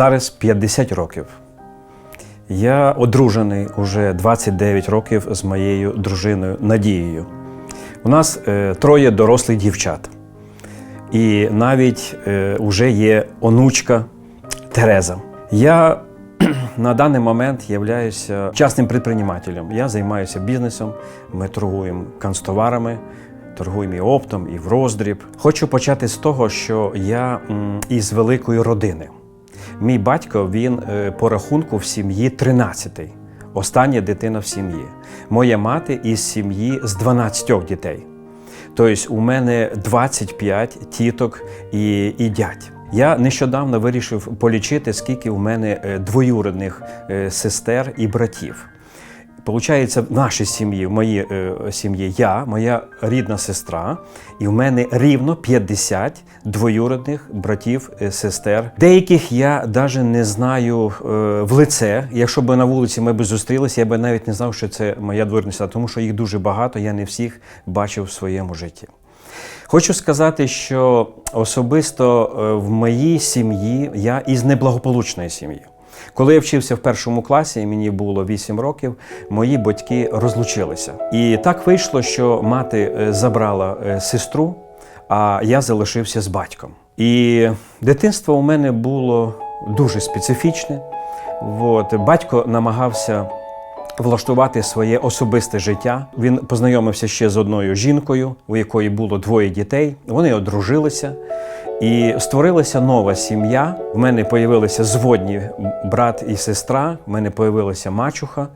Зараз 50 років. Я одружений уже 29 років з моєю дружиною Надією. У нас е, троє дорослих дівчат. І навіть е, вже є онучка Тереза. Я на даний момент являюся частним предпринимателем. Я займаюся бізнесом, ми торгуємо канцтоварами, торгуємо і оптом, і в роздріб. Хочу почати з того, що я м, із великої родини. Мій батько він е, по рахунку в сім'ї 13-й. Остання дитина в сім'ї. Моя мати із сім'ї з 12 дітей. Тобто у мене 25 тіток і, і дядь. Я нещодавно вирішив полічити, скільки у мене двоюродних е, сестер і братів. Получається, в нашій сім'ї, в моїй е, сім'ї я, моя рідна сестра, і в мене рівно 50 двоюрідних братів, е, сестер. Деяких я навіть не знаю е, в лице. Якщо б на вулиці ми б зустрілися, я б навіть не знав, що це моя двоюрідна сестра, тому що їх дуже багато, я не всіх бачив в своєму житті. Хочу сказати, що особисто е, в моїй сім'ї я із неблагополучної сім'ї. Коли я вчився в першому класі, мені було 8 років, мої батьки розлучилися. І так вийшло, що мати е, забрала е, сестру, а я залишився з батьком. І дитинство у мене було дуже специфічне. От, батько намагався влаштувати своє особисте життя. Він познайомився ще з одною жінкою, у якої було двоє дітей. Вони одружилися. І створилася нова сім'я. В мене появилися зводні брат і сестра, в мене появилася мачуха,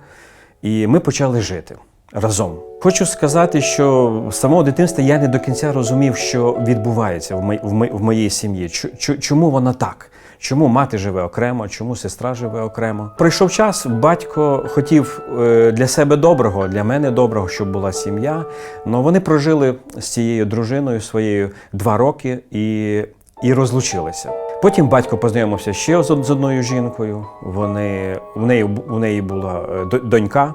і ми почали жити разом. Хочу сказати, що з самого дитинства я не до кінця розумів, що відбувається в мої- в мо- в моїй сім'ї. Чому вона так? Чому мати живе окремо, чому сестра живе окремо? Прийшов час, батько хотів е, для себе доброго, для мене доброго, щоб була сім'я. але вони прожили з цією дружиною своєю два роки і, і розлучилися. Потім батько познайомився ще з од- з одною жінкою. Вони, в, неї, в неї була е, до- донька.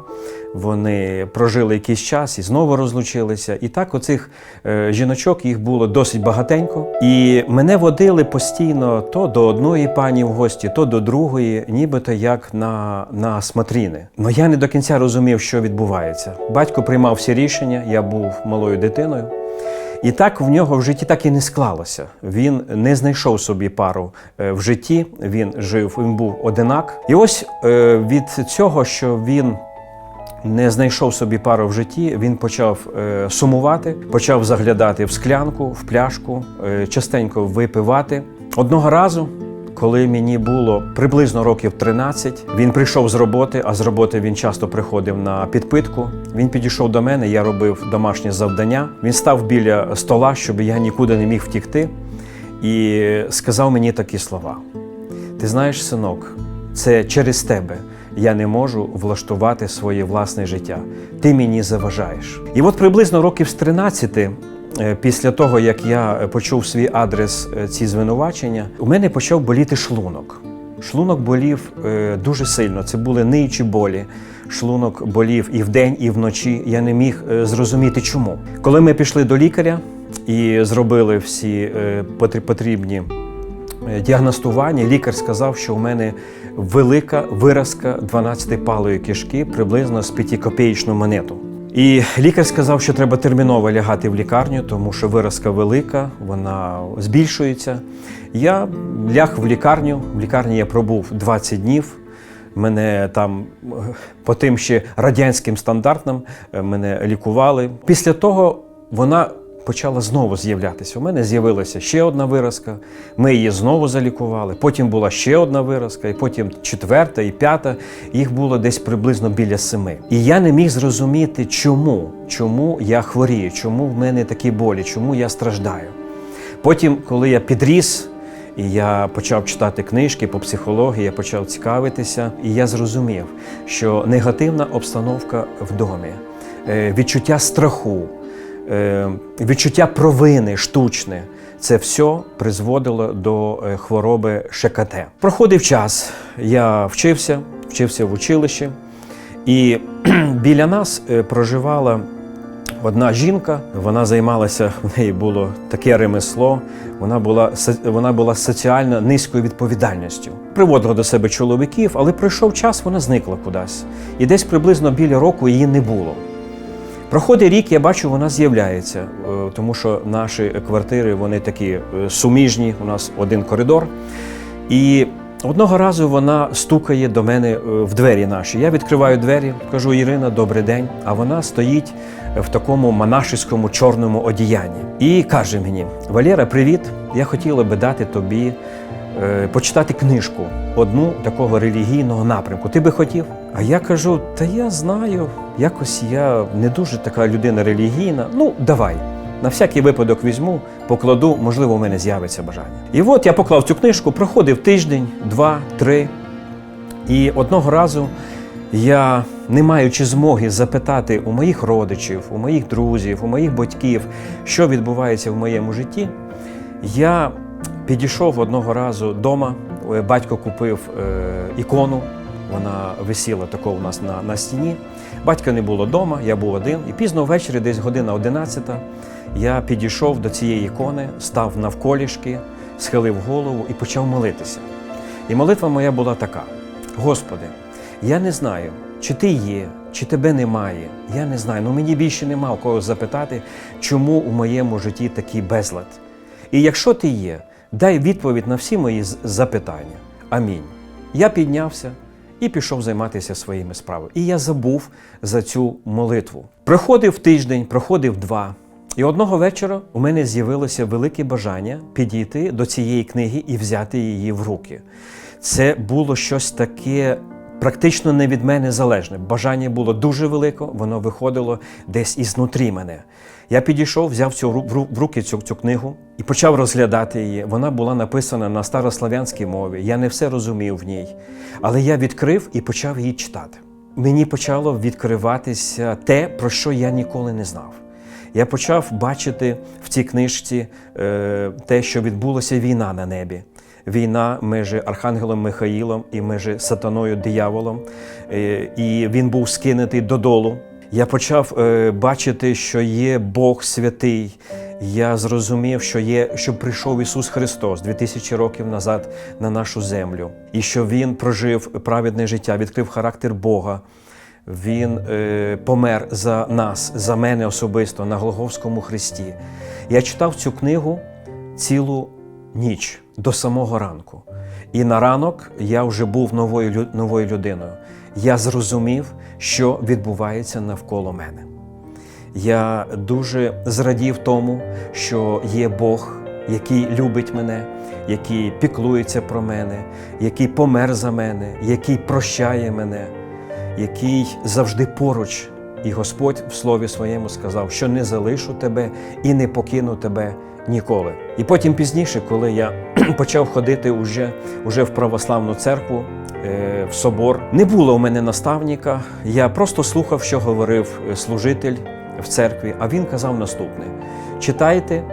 Вони прожили якийсь час і знову розлучилися. І так оцих е, жіночок їх було досить багатенько. І мене водили постійно то до одної пані в гості, то до другої, нібито як на, на смотріни. Но я не до кінця розумів, що відбувається. Батько приймав всі рішення, я був малою дитиною. І так в нього в житті так і не склалося. Він не знайшов собі пару е, в житті. Він жив, він був одинак. І ось е, від цього, що він не знайшов собі пару в житті, він почав е, сумувати, почав заглядати в склянку, в пляшку, е, частенько випивати. Одного разу, коли мені було приблизно років 13, він прийшов з роботи, а з роботи він часто приходив на підпитку. Він підійшов до мене, я робив домашнє завдання. Він став біля стола, щоб я нікуди не міг втікти, і сказав мені такі слова: Ти знаєш, синок, це через тебе я не можу влаштувати своє власне життя. Ти мені заважаєш. І от приблизно років з 13, е, після того, як я е, почув свій адрес е, ці звинувачення, у мене почав боліти шлунок. Шлунок болів дуже сильно. Це були ниючі болі. Шлунок болів і вдень, і вночі. Я не міг зрозуміти, чому. Коли ми пішли до лікаря і зробили всі потрібні діагностування, лікар сказав, що у мене велика виразка 12-палої кишки приблизно з 5-копеєчну монету. І лікар сказав, що треба терміново лягати в лікарню, тому що виразка велика, вона збільшується. Я ляг в лікарню. В лікарні я пробув 20 днів. Мене там е, по тим ще радянським стандартам е, мене лікували. Після того вона почала знову з'являтися. У мене з'явилася ще одна виразка. Ми її знову залікували. Потім була ще одна виразка, і потім четверта і п'ята. Їх було десь приблизно біля семи. І я не міг зрозуміти, чому, чому я хворію, чому в мене такі болі, чому я страждаю. Потім, коли я підріс, і я почав читати книжки по психології, я почав цікавитися, і я зрозумів, що негативна обстановка в домі, е, відчуття страху, відчуття провини штучне. Це все призводило до е, хвороби ШКТ. Проходив час, я вчився, вчився в училищі, і біля нас е, проживала одна жінка, вона займалася, в неї було таке ремесло, вона була, вона була соціально низькою відповідальністю. Приводила до себе чоловіків, але пройшов час, вона зникла кудись. І десь приблизно біля року її не було. Проходить рік, я бачу, вона з'являється, е, тому що наші квартири вони такі е, суміжні, у нас один коридор. І одного разу вона стукає до мене е, в двері наші. Я відкриваю двері, кажу Ірина, добрий день. А вона стоїть в такому монашеському чорному одіянні і каже мені: Валера, привіт! Я хотіла би дати тобі почитати книжку, одну такого релігійного напрямку. Ти би хотів? А я кажу: та я знаю, якось я не дуже така людина релігійна. Ну, давай. На всякий випадок візьму, покладу, можливо, у мене з'явиться бажання. І от я поклав цю книжку, проходив тиждень, два, три. І одного разу я, не маючи змоги запитати у моїх родичів, у моїх друзів, у моїх батьків, що відбувається в моєму житті, я підійшов одного разу вдома. Батько купив е, ікону, вона висіла тако у нас на, на стіні. Батька не було вдома, я був один. І пізно ввечері, десь година 11, я підійшов до цієї ікони, став навколішки, схилив голову і почав молитися. І молитва моя була така: Господи, я не знаю, чи ти є, чи тебе немає. Я не знаю. Ну мені більше нема у кого запитати, чому у моєму житті такий безлад. І якщо ти є, дай відповідь на всі мої запитання. Амінь. Я піднявся і пішов займатися своїми справами. І я забув за цю молитву. Проходив тиждень, проходив два. І одного вечора у мене з'явилося велике бажання підійти до цієї книги і взяти її в руки. Це було щось таке практично не від мене залежне. Бажання було дуже велике, воно виходило десь ізнутрі мене. Я підійшов, взяв цю в руки цю, цю книгу і почав розглядати її. Вона була написана на старослав'янській мові. Я не все розумів в ній, але я відкрив і почав її читати. Мені почало відкриватися те, про що я ніколи не знав. Я почав бачити в цій книжці е, те, що відбулося війна на небі. Війна між Архангелом Михаїлом і між сатаною дияволом. Е, і він був скинутий додолу. Я почав е, бачити, що є Бог святий. Я зрозумів, що є, що прийшов Ісус Христос 2000 років назад на нашу землю, і що Він прожив праведне життя, відкрив характер Бога. Він е, помер за нас, за мене особисто на Голговському хресті. Я читав цю книгу цілу ніч до самого ранку. І на ранок я вже був новою, новою людиною. Я зрозумів, що відбувається навколо мене. Я дуже зрадів тому, що є Бог, який любить мене, який піклується про мене, який помер за мене, який прощає мене, який завжди поруч. І Господь в слові своєму сказав, що не залишу тебе і не покину тебе ніколи. І потім пізніше, коли я почав ходити уже, уже в православну церкву, е, в собор, не було у мене наставника. Я просто слухав, що говорив е, служитель в церкві, а він казав наступне: читайте,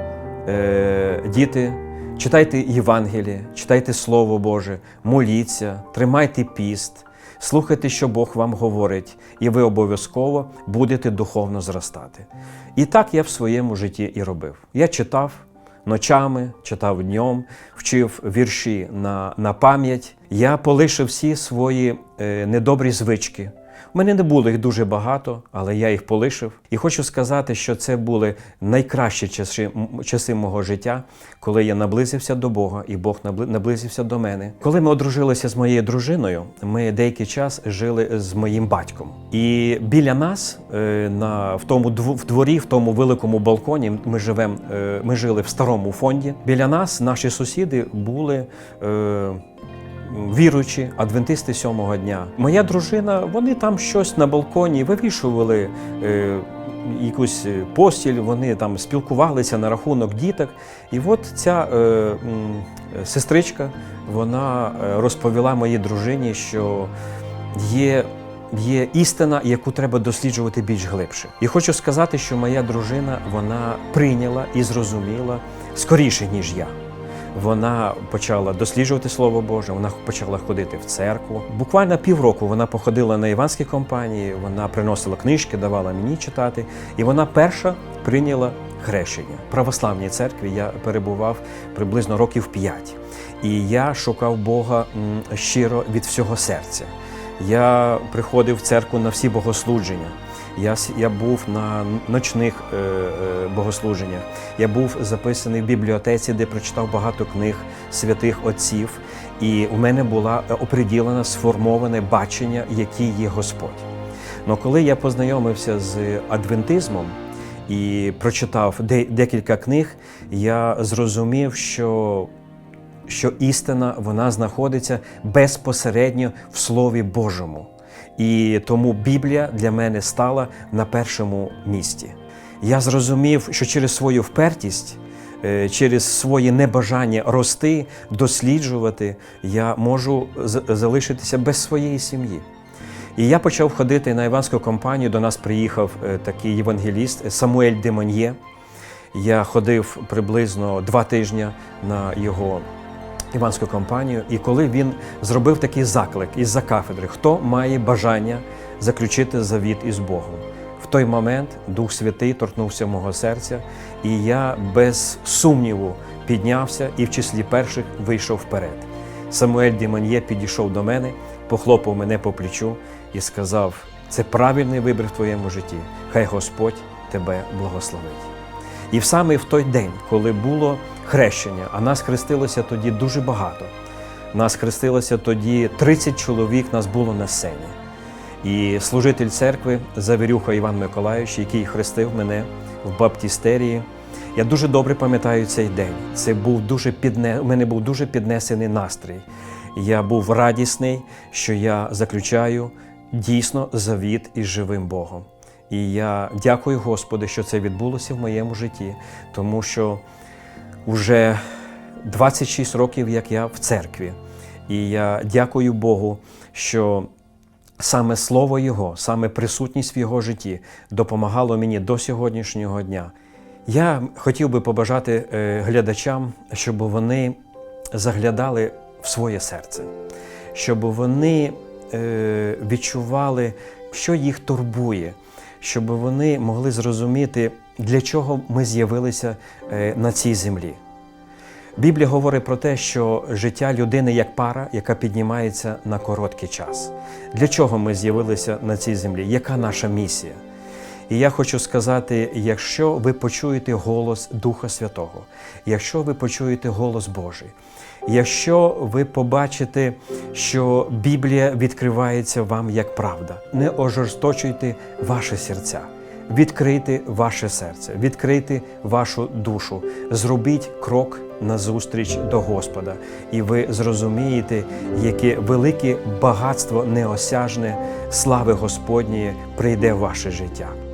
е, діти, читайте Євангеліє, читайте Слово Боже, моліться, тримайте піст. Слухайте, що Бог вам говорить, і ви обов'язково будете духовно зростати. І так я в своєму житті і робив. Я читав ночами, читав днем, вчив вірші на, на пам'ять. Я полишив всі свої е, недобрі звички. У мене не було їх дуже багато, але я їх полишив. І хочу сказати, що це були найкращі часи, часи мого життя, коли я наблизився до Бога, і Бог наблизився до мене. Коли ми одружилися з моєю дружиною, ми деякий час жили з моїм батьком. І біля нас, е, на, в тому в дворі, в тому великому балконі, ми живемо, е, ми жили в старому фонді. Біля нас наші сусіди були. е, віруючі, адвентисти сьомого дня. Моя дружина, вони там щось на балконі вивішували. Е, Якусь е, постіль, вони там спілкувалися на рахунок діток. І от ця е, м, сестричка вона е, розповіла моїй дружині, що є, є істина, яку треба досліджувати більш глибше. І хочу сказати, що моя дружина вона прийняла і зрозуміла скоріше, ніж я. Вона почала досліджувати Слово Боже, вона почала ходити в церкву. Буквально півроку вона походила на іванські компанії, вона приносила книжки, давала мені читати, і вона перша прийняла хрещення. В православній церкві я перебував приблизно років п'ять. І я шукав Бога щиро від всього серця. Я приходив в церкву на всі богослуження. Я, я був на ночних е, е, богослуженнях. Я був записаний в бібліотеці, де прочитав багато книг святих отців. І у мене була е, оприділена, сформоване бачення, який є Господь. Но коли я познайомився з адвентизмом і прочитав де- декілька книг, я зрозумів, що що істина вона знаходиться безпосередньо в Слові Божому. І тому Біблія для мене стала на першому місці. Я зрозумів, що через свою впертість, е, через своє небажання рости, досліджувати, я можу залишитися без своєї сім'ї. І я почав ходити на іванську компанію. До нас приїхав е, такий євангеліст Самуель Демоньє. Я ходив приблизно два тижні на його іванську компанію. І коли він зробив такий заклик із-за кафедри, хто має бажання заключити завіт із Богом. В той момент Дух Святий торкнувся мого серця, і я без сумніву піднявся і в числі перших вийшов вперед. Самуель Діман'є підійшов до мене, похлопав мене по плечу і сказав: це правильний вибір в твоєму житті. Хай Господь тебе благословить. І саме в той день, коли було хрещення, а нас хрестилося тоді дуже багато. Нас хрестилося тоді 30 чоловік, нас було на сцені. І служитель церкви Завірюха Іван Миколайович, який хрестив мене в баптістерії. Я дуже добре пам'ятаю цей день. Це був дуже підне... У мене був дуже піднесений настрій. Я був радісний, що я заключаю дійсно завіт із живим Богом. І я дякую Господи, що це відбулося в моєму житті, тому що вже 26 років, як я в церкві. І я дякую Богу, що саме слово Його, саме присутність в Його житті допомагало мені до сьогоднішнього дня. Я хотів би побажати е, глядачам, щоб вони заглядали в своє серце, щоб вони е, відчували, що їх турбує, щоб вони могли зрозуміти, для чого ми з'явилися е, на цій землі. Біблія говорить про те, що життя людини як пара, яка піднімається на короткий час. Для чого ми з'явилися на цій землі? Яка наша місія? І я хочу сказати: якщо ви почуєте голос Духа Святого, якщо ви почуєте голос Божий, якщо ви побачите, що Біблія відкривається вам як правда, не ожорсточуйте ваші серця. Відкрийте ваше серце, відкрийте вашу душу, зробіть крок назустріч до Господа, і ви зрозумієте, яке велике багатство неосяжне слави Господньої прийде в ваше життя.